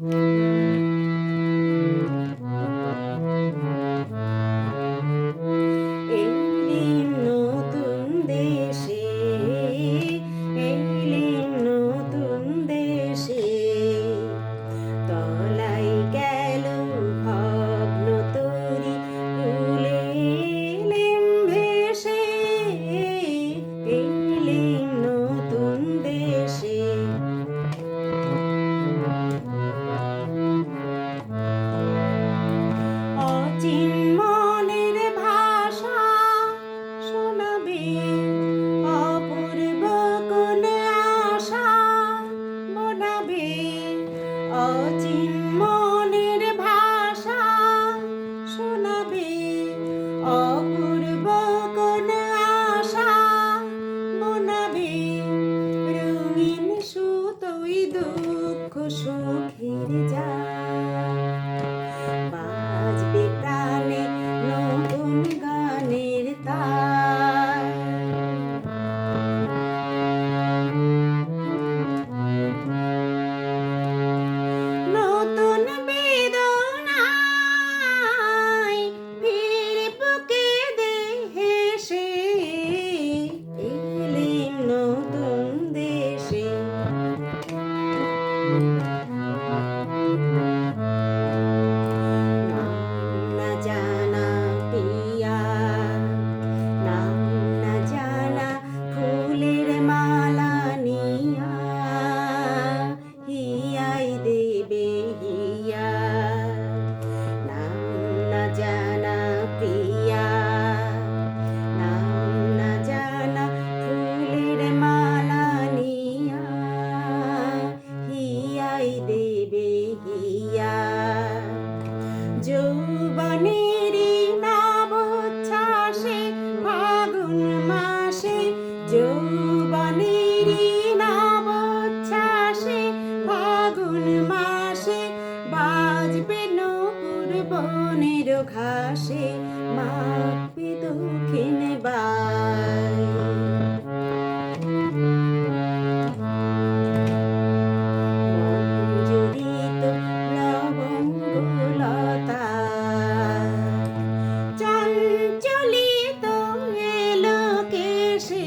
Mm. সুখের যায় বনের ঘাসে মাপি দক্ষিণে বাই চঞ্চলিত এলোকে সে